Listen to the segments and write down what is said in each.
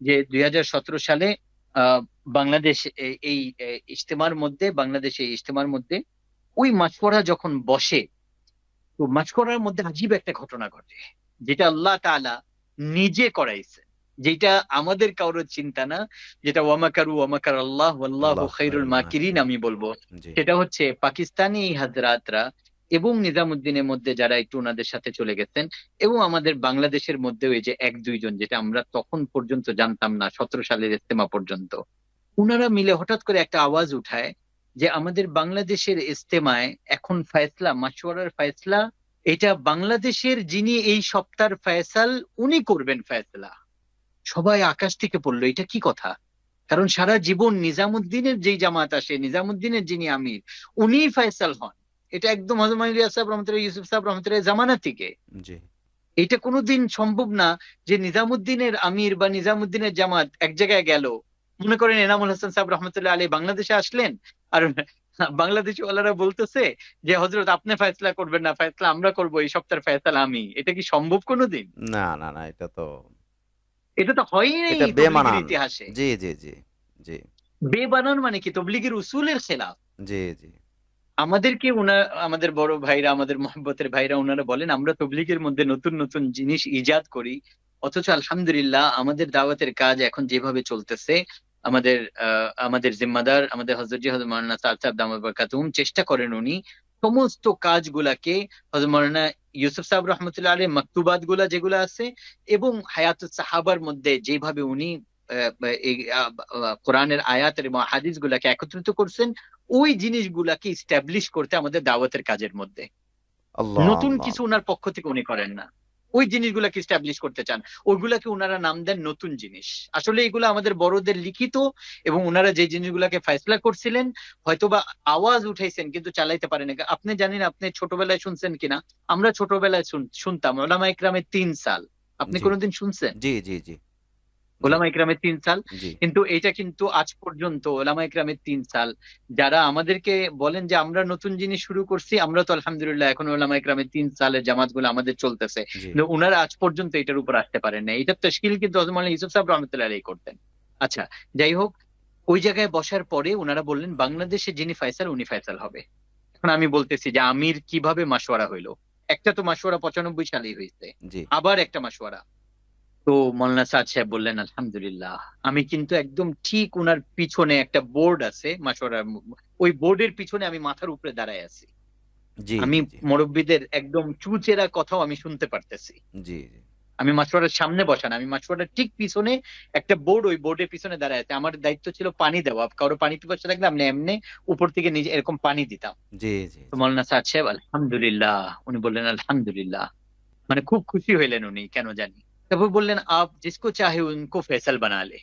যে দুই হাজার সতেরো সালে বাংলাদেশ এই ইজতেমার মধ্যে বাংলাদেশে এই ইজতেমার মধ্যে ওই মাছকড়া যখন বসে তো মাছকড়ার মধ্যে আজীব একটা ঘটনা ঘটে যেটা আল্লাহ তালা নিজে করাইছে যেটা আমাদের কারোর চিন্তা না যেটা ওয়ামাকারু ওয়ামাকার আল্লাহ আল্লাহ খাইরুল মাকিরিন। আমি বলব সেটা হচ্ছে পাকিস্তানি হাজরাতরা এবং নিজামুদ্দিনের মধ্যে যারা একটু ওনাদের সাথে চলে গেছেন এবং আমাদের বাংলাদেশের মধ্যেও এই যে এক দুইজন যেটা আমরা তখন পর্যন্ত জানতাম না, সতেরো সালের ইস্তেমা পর্যন্ত, উনারা মিলে হঠাৎ করে একটা আওয়াজ উঠায় যে আমাদের বাংলাদেশের ইস্তেমায় এখন ফয়সলা মাসওয়ারার ফয়সলা, এটা বাংলাদেশের যিনি এই সপ্তাহের ফয়সাল, উনি করবেন ফয়সলা। সবাই আকাশ থেকে পড়ল, এটা কি কথা? কারণ সারা জীবন নিজামুদ্দিনের যেই জামাত আসে, নিজামুদ্দিনের যিনি আমির, উনিই ফয়সাল হন। এটা একদম হজরত সাহেব রহমতুল্লাহ ইউসুফ সাহেব রহমতুল্লাহ জামানা থেকে। এটা কোনোদিন সম্ভব না যে নিজামুদ্দিনের আমির বা নিজামুদ্দিনের জামাত এক জায়গায় গেল। মনে করেন এনামুল হাসান সাহেব রহমতুল্লাহ আলী বাংলাদেশে আসলেন আর বাংলাদেশি ওয়ালারা বলতেছে যে হজরত আপনি ফয়সলা করবেন না ফয়সলা আমরা করব এই সপ্তাহের ফয়সলা আমি। এটা কি সম্ভব কোনোদিন? না না না এটা তো এটা তো হয়ই নাই ইতিহাসে। জি জি জি জি। বেবানান মানে কি? তবলিগের উসুলের খেলাফ। জি জি। আমাদেরকে ওনা আমাদের বড় ভাইরা, আমাদের মহব্বতের ভাইরা ওনারা বলেন, আমরা তবলিগের মধ্যে নতুন নতুন জিনিস ইজাদ করি। অথচ আলহামদুলিল্লাহ, আমাদের দাওয়াতের কাজ এখন যেভাবে চলতেছে, আমাদের আমাদের জিম্মাদার, আমাদের হজরত হজরত মৌলানা সাহেব দামাদ বরকাতুম চেষ্টা করেন উনি সমস্ত কাজগুলাকে হজরত মৌলানা ইউসুফ সাহেব রহমতুল্লাহ আলী মাকতুবাতগুলা যেগুলো আছে, এবং হায়াত সাহাবার মধ্যে যেভাবে উনি কোরআনের আয়াত এবং হাদিস গুলাকে একত্রিত করছেন ওই জিনিসগুলাকে ইস্টাবলিশ করতে আমাদের দাওয়াতের কাজের মধ্যে। নতুন কিছু ওনার পক্ষ থেকে উনি করেন না। ওই জিনিসগুলাকে ইস্টাবলিশ করতে চান। ওইগুলাকে ওনারা নাম দেন নতুন জিনিস। আসলে এগুলো আমাদের বড়দের লিখিত এবং ওনারা যে জিনিসগুলাকে ফয়সলা করছিলেন হয়তোবা আওয়াজ উঠাইছেন কিন্তু চালাইতে পারেন না আপনি জানেন আপনি ছোটবেলায় শুনছেন কিনা? আমরা ছোটবেলায় শুন- শুনতাম। ওলামা ইকরামের তিন সাল। আপনি কোনোদিন শুনছেন? জি জি জি। ওলামা ইকরামের তিন সাল কিন্তু এটা কিন্তু আজ পর্যন্ত ওলামা ইকরামের তিন সাল যারা আমাদেরকে বলেন যে আমরা নতুন জিনিস শুরু করছি আমরা তো আলহামদুলিল্লাহ এখন ওলামা ইকরামের তিন সালের জামাতগুলো আমাদের চলতেছে। কিন্তু ওনারা আজ পর্যন্ত এটার উপর আসতে পারেন না এটার তশকিল কিন্তু ইউসুফ সাহেব রহমতুল্লাহ আলাইহি করতেন। আচ্ছা যাই হোক ওই জায়গায় বসার পরে ওনারা বললেন বাংলাদেশে যিনি ফাইসাল উনি ফাইসাল হবে। এখন আমি বলতেছি যে আমির কীভাবে মাসোয়ারা হইল? একটা তো মাসোয়ারা পঁচানব্বই সালেই হয়েছে আবার একটা মাসোয়ারা তো মৌলানা সাদ সাহেব বললেন আলহামদুলিল্লাহ। আমি কিন্তু একদম ঠিক ওনার পিছনে একটা বোর্ড আছে মাসোয়ারার ওই বোর্ডের পিছনে আমি মাথার উপরে দাঁড়ায় আছি। আমি মুরব্বীদের একদম চুচেরা কথাও আমি শুনতে পারতেছি। জি আমি মাসোয়ারার সামনে বসান আমি মাসোয়ারার ঠিক পিছনে একটা বোর্ড ওই বোর্ডের পিছনে দাঁড়ায় আছে। আমার দায়িত্ব ছিল পানি দেওয়া। কারও পানি পিপাসা লাগলে আমি এমনি উপর থেকে নিজে এরকম পানি দিতাম। জি জি মৌলানা সাহেব আলহামদুলিল্লাহ। উনি বললেন আলহামদুলিল্লাহ। মানে খুব খুশি হইলেন উনি কেন জানি। তারপর বললেন আপ জিসকো চাহে উনকো ফেসল বানা লে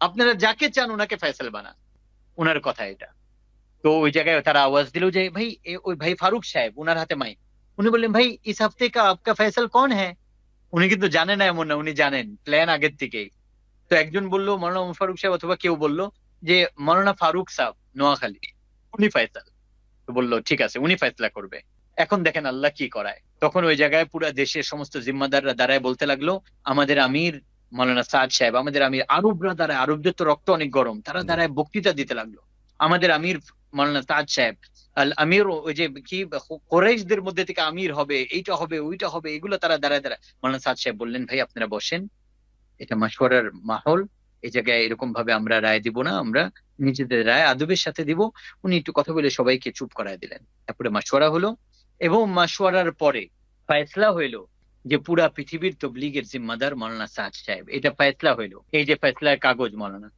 আপনারা যাকে চান ওনাকে ফেসল বানান ওনার কথা এটা তো ওই জায়গায় তারা আওয়াজ দিল যে ভাই ওই ভাই ফারুক সাহেব ওনার হাতে মাইক উনি বললেন ভাই ইস হফতে কা আপকা ফেসল কোন হ্যাঁ উনি কিন্তু জানেন না এমন না উনি জানেন প্ল্যান আগের থেকেই তো একজন বলল মৌলানা ওমর ফারুক সাহেব অথবা কেউ বলল যে মৌলানা ফারুক সাহেব নোয়াখালী উনি ফয়সাল তো বলল ঠিক আছে উনি ফয়সলা করবে এখন দেখেন আল্লাহ কি করায় তখন ওই জায়গায় পুরো দেশের সমস্ত জিম্মাদাররা দাঁড়ায় বলতে লাগল আমাদের আমির মৌলানা সাদ সাহেব আমাদের আমির আরবরা দাঁড়ায় আরবদের তো রক্ত অনেক গরম। তারা দাঁড়ায় বক্তৃতা দিতে লাগল। আমাদের আমির মৌলানা সাদ সাহেব আল আমির ওই যে কি কোরাইশদের মধ্যে থেকে আমির হবে এইটা হবে ওইটা হবে এগুলো তারা দাঁড়ায় দাঁড়ায়। মৌলানা সাদ সাহেব বললেন ভাই আপনারা বসেন। এটা মাসওয়ারার মাহল এই জায়গায় এরকম ভাবে আমরা রায় দিব না আমরা নিজেদের রায় আদবের সাথে দিব। উনি একটু কথা বলে সবাইকে চুপ করায় দিলেন। তারপরে মাসওয়ারা হলো এবং মাসওয়ারার পরে ফয়সলা হইল যে পুরা পৃথিবীর তবলিগের জিম্মাদার মৌলানা সাদ সাহেব এটা ফয়সলা হইল। এই যে ফয়সলার কাগজ মৌলানা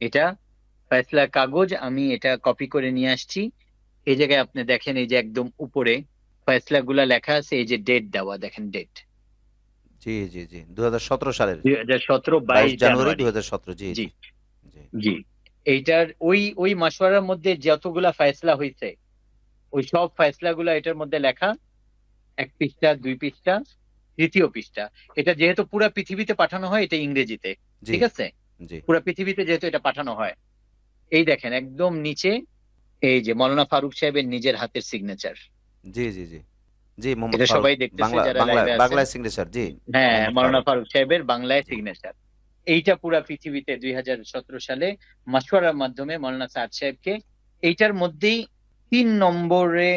এটা ফয়সলার কাগজ আমি এটা কপি করে নিয়ে আসছি। এই জায়গায় আপনি দেখেন এই যে একদম উপরে ফয়সলা গুলা লেখা আছে এই যে ডেট দেওয়া দেখেন ডেট জি জি জি দুই হাজার সতেরো সালের। দুই হাজার সতেরো বাইশ জানুয়ারি দুই হাজার সতেরো জি জি। জি। জি। জি। এইটার ওই ওই মাসওয়ারার মধ্যে যতগুলা ফয়সলা হয়েছে ওই সব ফয়সলা গুলা এটার মধ্যে লেখা। এক পৃষ্ঠা দুই পৃষ্ঠা তৃতীয় পৃষ্ঠা। এটা যেহেতু পুরো পৃথিবীতে পাঠানো হয় এটা ইংরেজিতে। ঠিক আছে? পুরো পৃথিবীতে যেহেতু এটা পাঠানো হয়। এই দেখেন একদম নিচে এই যে মৌলানা ফারুক সাহেবের নিজের হাতের সিগনেচার জি জি জি। জি মোহাম্মদ এটা। সবাই দেখতেছে যারা বাংলায় সিগনেচার জি। হ্যাঁ মৌলানা ফারুক। ফারুক সাহেবের বাংলায় সিগনেচার এইটা পুরা পৃথিবীতে দুই হাজার সতেরো সালে মাসওয়ারার মাধ্যমে মৌলানা সাদ সাহেবকে এইটার মধ্যেই তিন নম্বরে